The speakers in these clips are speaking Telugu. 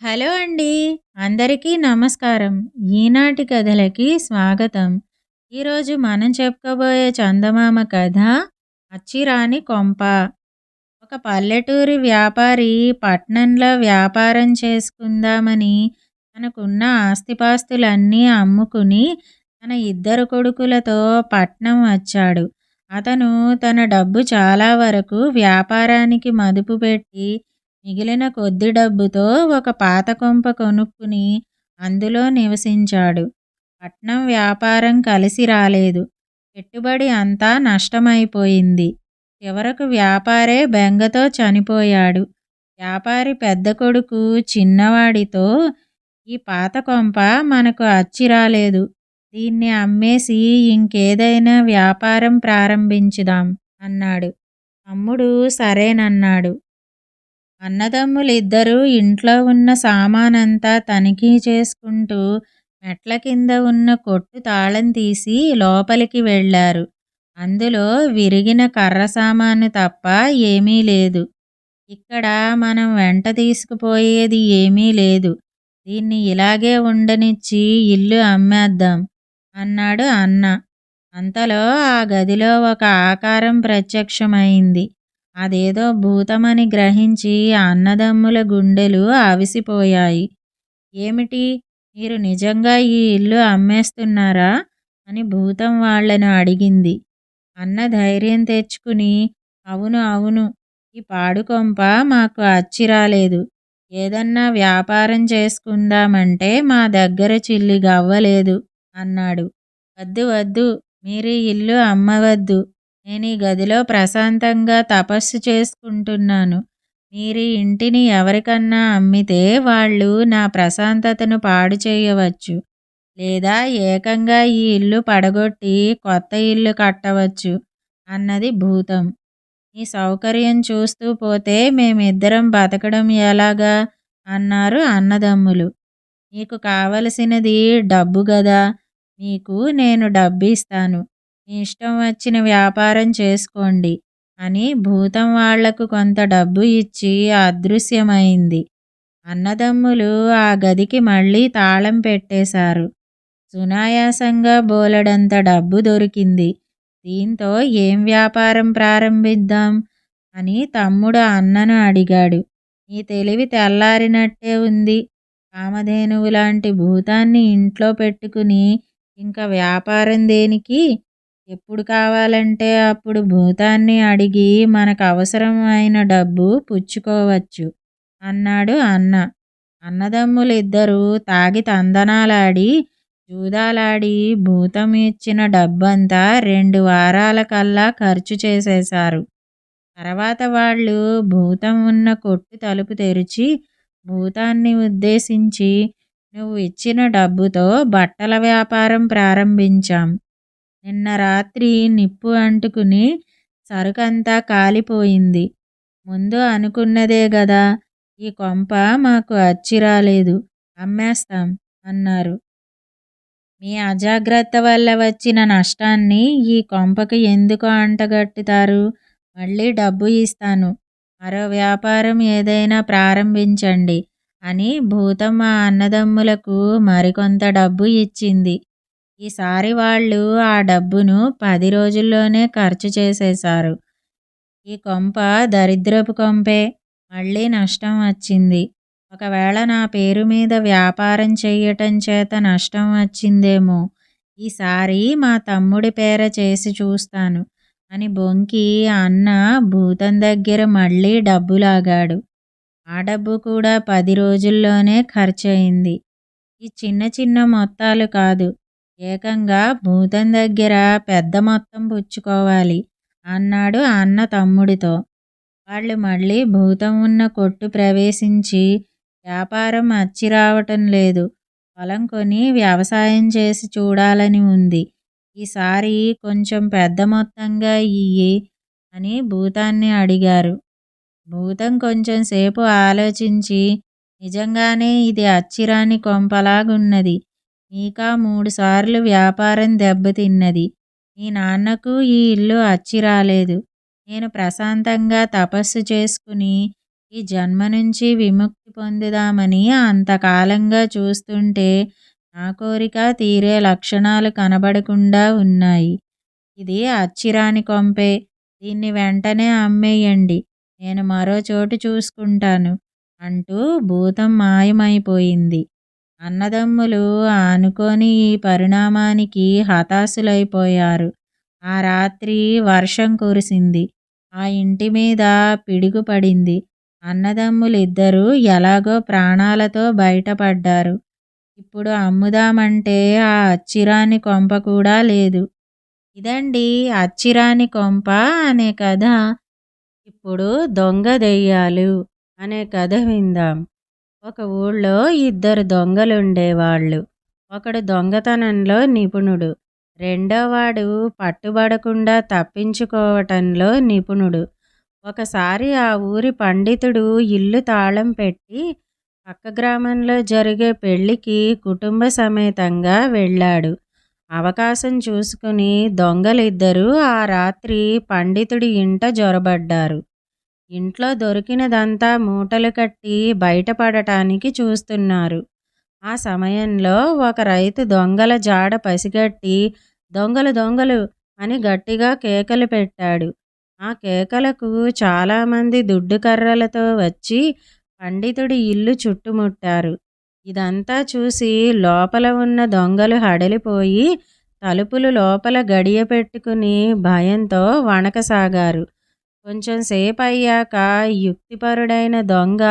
హలో అండి. అందరికీ నమస్కారం. ఈనాటి కథలకి స్వాగతం. ఈరోజు మనం చెప్పుకోబోయే చందమామ కథ అచ్చిరాని కొంప. ఒక పల్లెటూరి వ్యాపారి పట్నంలో వ్యాపారం చేసుకుందామని తనకున్న ఆస్తిపాస్తులన్నీ అమ్ముకుని తన ఇద్దరు కొడుకులతో పట్నం వచ్చాడు. అతను తన డబ్బు చాలా వరకు వ్యాపారానికి మదుపు పెట్టి మిగిలిన కొద్ది డబ్బుతో ఒక పాత కొంప కొనుక్కుని అందులో నివసించాడు. పట్నం వ్యాపారం కలిసి రాలేదు. పెట్టుబడి అంతా నష్టమైపోయింది. చివరకు వ్యాపారే బెంగతో చనిపోయాడు. వ్యాపారి పెద్ద కొడుకు చిన్నవాడితో ఈ పాత కొంప మనకు అచ్చి రాలేదు. దీన్ని అమ్మేసి ఇంకేదైనా వ్యాపారం ప్రారంభించుదాం అన్నాడు. తమ్ముడు సరేనన్నాడు. అన్నదమ్ములిద్దరూ ఇంట్లో ఉన్న సామానంతా తనిఖీ చేసుకుంటూ మెట్ల కింద ఉన్న కొట్టు తాళం తీసి లోపలికి వెళ్ళారు. అందులో విరిగిన కర్ర సామాను తప్ప ఏమీ లేదు. ఇక్కడ మనం వెంట తీసుకుపోయేది ఏమీ లేదు. దీన్ని ఇలాగే ఉండనిచ్చి ఇల్లు అమ్మేద్దాం అన్నాడు అన్న. అంతలో ఆ గదిలో ఒక ఆకారం ప్రత్యక్షమైంది. అదేదో భూతమని గ్రహించి అన్నదమ్ముల గుండెలు ఆవిసిపోయాయి. ఏమిటి? మీరు నిజంగా ఈ ఇల్లు అమ్మేస్తున్నారా? అని భూతం వాళ్ళను అడిగింది. అన్న ధైర్యం తెచ్చుకుని అవును అవును ఈ పాడుకొంప మాకు అచ్చి రాలేదు. ఏదన్నా వ్యాపారం చేసుకుందామంటే మా దగ్గర చిల్లి గవ్వలేదు అన్నాడు. వద్దు వద్దు మీరు ఇల్లు అమ్మవద్దు నేను ఈ గదిలో ప్రశాంతంగా తపస్సు చేసుకుంటున్నాను. మీరు ఇంటిని ఎవరికన్నా అమ్మితే వాళ్ళు నా ప్రశాంతతను పాడు చేయవచ్చు. లేదా ఏకంగా ఈ ఇల్లు పడగొట్టి కొత్త ఇల్లు కట్టవచ్చు అన్నది భూతం. ఈ సౌకర్యం చూస్తూ పోతే మేమిద్దరం బతకడం ఎలాగా? అన్నారు అన్నదమ్ములు. నీకు కావలసినది డబ్బు గదా. నీకు నేను డబ్బు ఇస్తాను మీ ఇష్టం వచ్చిన వ్యాపారం చేసుకోండి అని భూతం వాళ్ళకు కొంత డబ్బు ఇచ్చి అదృశ్యమైంది. అన్నదమ్ములు ఆ గదికి మళ్ళీ తాళం పెట్టేశారు. సునాయాసంగా బోలెడంత డబ్బు దొరికింది. దీంతో ఏం వ్యాపారం ప్రారంభిద్దాం? అని తమ్ముడు అన్నను అడిగాడు. నీ తెలివి తెల్లారినట్టే ఉంది. కామధేనువు లాంటి భూతాన్ని ఇంట్లో పెట్టుకుని ఇంకా వ్యాపారం దేనికి? ఎప్పుడు కావాలంటే అప్పుడు భూతాన్ని అడిగి మనకు అవసరమైన డబ్బు పుచ్చుకోవచ్చు అన్నాడు అన్న. అన్నదమ్ములిద్దరూ తాగి తందనాలాడి జూదాలాడి భూతం ఇచ్చిన డబ్బంతా రెండు వారాల కల్లా ఖర్చు చేసేశారు. తర్వాత వాళ్ళు భూతం ఉన్న కొట్టు తలుపు తెరిచి భూతాన్ని ఉద్దేశించి నువ్వు ఇచ్చిన డబ్బుతో బట్టల వ్యాపారం ప్రారంభించాం. నిన్న రాత్రి నిప్పు అంటుకుని సరుకంతా కాలిపోయింది. ముందు అనుకున్నదే గదా ఈ కొంప మాకు అచ్చిరాలేదు అమ్మేస్తాం అన్నారు. మీ అజాగ్రత్త వల్ల వచ్చిన నష్టాన్ని ఈ కొంపకి ఎందుకు అంటగట్టుతారు? మళ్ళీ డబ్బు ఇస్తాను. మరో వ్యాపారం ఏదైనా ప్రారంభించండి అని భూతం మా అన్నదమ్ములకు మరికొంత డబ్బు ఇచ్చింది. ఈసారి వాళ్ళు ఆ డబ్బును పది రోజుల్లోనే ఖర్చు చేసేశారు. ఈ కొంప దరిద్రపు కొంపే. మళ్ళీ నష్టం వచ్చింది. ఒకవేళ నా పేరు మీద వ్యాపారం చేయటం చేత నష్టం వచ్చిందేమో. ఈసారి మా తమ్ముడి పేర చేసి చూస్తాను అని బొంకి అన్న భూతం దగ్గర మళ్ళీ డబ్బు లాగాడు ఆ డబ్బు కూడా పది రోజుల్లోనే ఖర్చయింది. ఈ చిన్న చిన్న మొత్తాలు కాదు. ఏకంగా భూతం దగ్గర పెద్ద మొత్తం పుచ్చుకోవాలి అన్నాడు అన్న తమ్ముడితో. వాళ్ళు మళ్ళీ భూతం ఉన్న కొట్టు ప్రవేశించి వ్యాపారం అచ్చి రావటం లేదు. పొలం కొని వ్యవసాయం చేసి చూడాలని ఉంది. ఈసారి కొంచెం పెద్ద మొత్తంగా ఇయ్యి అని భూతాన్ని అడిగారు. భూతం కొంచెం సేపు ఆలోచించి నిజంగానే ఇది అచ్చిరాని కొంపలాగున్నది. ఇంకా మూడుసార్లు వ్యాపారం దెబ్బతిన్నది. మీ నాన్నకు ఈ ఇల్లు అచ్చి రాలేదు. నేను ప్రశాంతంగా తపస్సు చేసుకుని ఈ జన్మ నుంచి విముక్తి పొందుదామని అంతకాలంగా చూస్తుంటే నా కోరిక తీరే లక్షణాలు కనబడకుండా ఉన్నాయి. ఇది అచ్చిరాని కొంపే. దీన్ని వెంటనే అమ్మేయండి. నేను మరో చోటు చూసుకుంటాను అంటూ భూతం మాయమైపోయింది. అన్నదమ్ములు అనుకోని ఈ పరిణామానికి హతాశులైపోయారు. ఆ రాత్రి వర్షం కురిసింది. ఆ ఇంటి మీద పిడుగు పడింది. అన్నదమ్ములిద్దరూ ఎలాగో ప్రాణాలతో బయటపడ్డారు. ఇప్పుడు అమ్ముదామంటే ఆ అచ్చిరాని కొంప కూడా లేదు. ఇదండి అచ్చిరాని కొంప అనే కథ. ఇప్పుడు దొంగ దెయ్యాలు అనే కథ విందాం. ఒక ఊళ్ళో ఇద్దరు దొంగలుండేవాళ్ళు. ఒకడు దొంగతనంలో నిపుణుడు రెండోవాడు పట్టుబడకుండా తప్పించుకోవటంలో నిపుణుడు. ఒకసారి ఆ ఊరి పండితుడు ఇల్లు తాళం పెట్టి పక్క గ్రామంలో జరిగే పెళ్ళికి కుటుంబ సమేతంగా వెళ్ళాడు. అవకాశం చూసుకుని దొంగలిద్దరూ ఆ రాత్రి పండితుడి ఇంట జొరబడ్డారు. ఇంట్లో దొరికినదంతా మూటలు కట్టి బయటపడటానికి చూస్తున్నారు. ఆ సమయంలో ఒక రైతు దొంగల జాడ పసిగట్టి దొంగలు దొంగలు అని గట్టిగా కేకలు పెట్టాడు. ఆ కేకలకు చాలామంది దుడ్డు కర్రలతో వచ్చి పండితుడి ఇల్లు చుట్టుముట్టారు. ఇదంతా చూసి లోపల ఉన్న దొంగలు హడలిపోయి తలుపులు లోపల గడియ పెట్టుకుని భయంతో వణకసాగారు. కొంచెం సేపు అయ్యాక యుక్తిపరుడైన దొంగ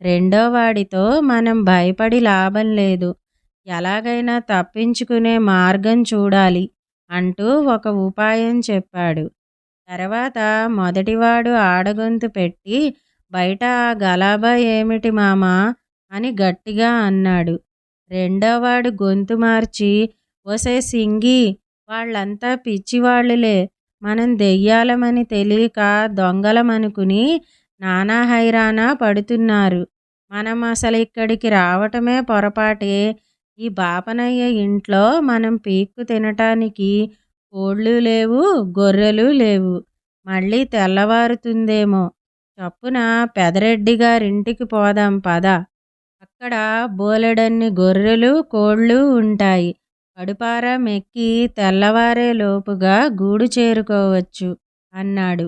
రెండో వాడితో మనం భయపడి లాభం లేదు. ఎలాగైనా తప్పించుకునే మార్గం చూడాలి అంటూ ఒక ఉపాయం చెప్పాడు. తర్వాత మొదటివాడు ఆడగొంతు పెట్టి బయట ఆ గలాబా ఏమిటి మామా అని గట్టిగా అన్నాడు. రెండోవాడు గొంతు మార్చి ఒసే సింగి వాళ్ళంతా పిచ్చివాళ్ళులే. మనం దెయ్యాలమని తెలియక దొంగలమనుకుని నానా హైరానా పడుతున్నారు. మనం అసలు ఇక్కడికి రావటమే పొరపాటే. ఈ బాపనయ్య ఇంట్లో మనం పీక్కు తినటానికి కోళ్ళు లేవు గొర్రెలు లేవు. మళ్ళీ తెల్లవారుతుందేమో. చప్పున పెదరెడ్డి గారింటికి పోదాం పద. అక్కడ బోలెడన్ని గొర్రెలు కోళ్ళు ఉంటాయి. కడుపార మెక్కి తెల్లవారేలోపుగా గూడు చేరుకోవచ్చు అన్నాడు.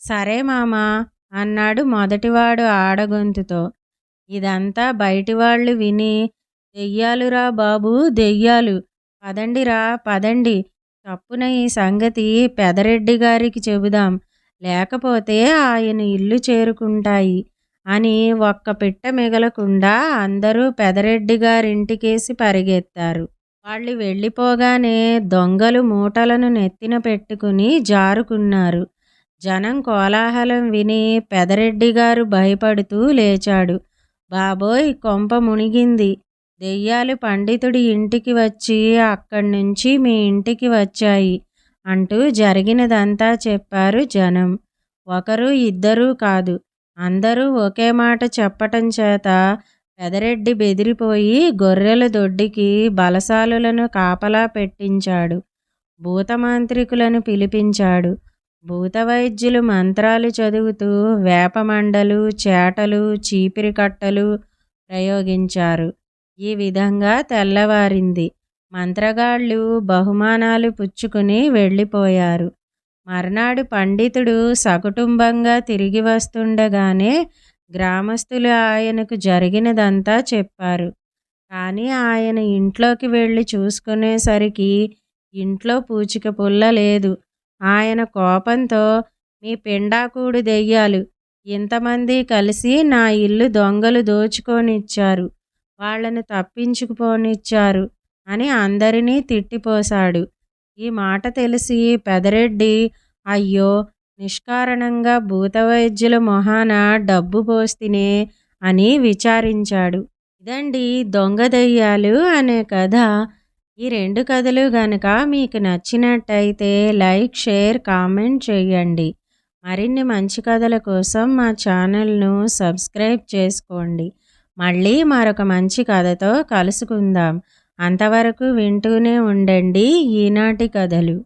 సరే మామా అన్నాడు మొదటివాడు ఆడగొంతుతో. ఇదంతా బయటివాళ్ళు విని దెయ్యాలురా బాబు దెయ్యాలు. పదండిరా పదండి. తప్పున ఈ సంగతి పెదరెడ్డి గారికి చెబుదాం. లేకపోతే ఆయన ఇల్లు చేరుకుంటాయి అని ఒక్క పిట్ట మిగలకుండా అందరూ పెదరెడ్డి గారింటికేసి పరిగెత్తారు. వాళ్ళు వెళ్ళిపోగానే దొంగలు మూటలను నెత్తిన పెట్టుకుని జారుకున్నారు. జనం కోలాహలం విని పెదరెడ్డి గారు భయపడుతూ లేచాడు. బాబోయ్ కొంప మునిగింది. దెయ్యాలు పండితుడి ఇంటికి వచ్చి అక్కడి నుంచి మీ ఇంటికి వచ్చాయి అంటూ జరిగినదంతా చెప్పారు జనం. ఒకరు ఇద్దరూ కాదు అందరూ ఒకే మాట చెప్పటం చేత పెదరెడ్డి బెదిరిపోయి గొర్రెల దొడ్డికి బలసాలులను కాపలా పెట్టించాడు. భూతమాంత్రికులను పిలిపించాడు. భూత వైద్యులు మంత్రాలు చదువుతూ వేపమండలు చేటలు చీపిరి కట్టలు ప్రయోగించారు. ఈ విధంగా తెల్లవారింది. మంత్రగాళ్ళు బహుమానాలు పుచ్చుకుని వెళ్ళిపోయారు. మర్నాడు పండితుడు సకుటుంబంగా తిరిగి వస్తుండగానే గ్రామస్తులు ఆయనకు జరిగినదంతా చెప్పారు. కానీ ఆయన ఇంట్లోకి వెళ్ళి చూసుకునేసరికి ఇంట్లో పూచిక పుల్ల లేదు. ఆయన కోపంతో మీ పిండాకూడు దెయ్యాలు. ఇంతమంది కలిసి నా ఇల్లు దొంగలు దోచుకొనిచ్చారు. వాళ్ళని తప్పించుకుపోనిచ్చారు అని అందరినీ తిట్టిపోశాడు. ఈ మాట తెలిసి పెదరెడ్డి అయ్యో నిష్కారణంగా భూతవైద్యుల మొహాన డబ్బు పోస్తినే అని విచారించాడు. ఇదండి దొంగ దయ్యాలు అనే కథ. ఈ రెండు కథలు గనక మీకు నచ్చినట్టయితే లైక్ షేర్ కామెంట్ చేయండి. మరిన్ని మంచి కథల కోసం మా ఛానల్ను సబ్స్క్రైబ్ చేసుకోండి. మళ్ళీ మరొక మంచి కథతో కలుసుకుందాం. అంతవరకు వింటూనే ఉండండి ఈనాటి కథలు.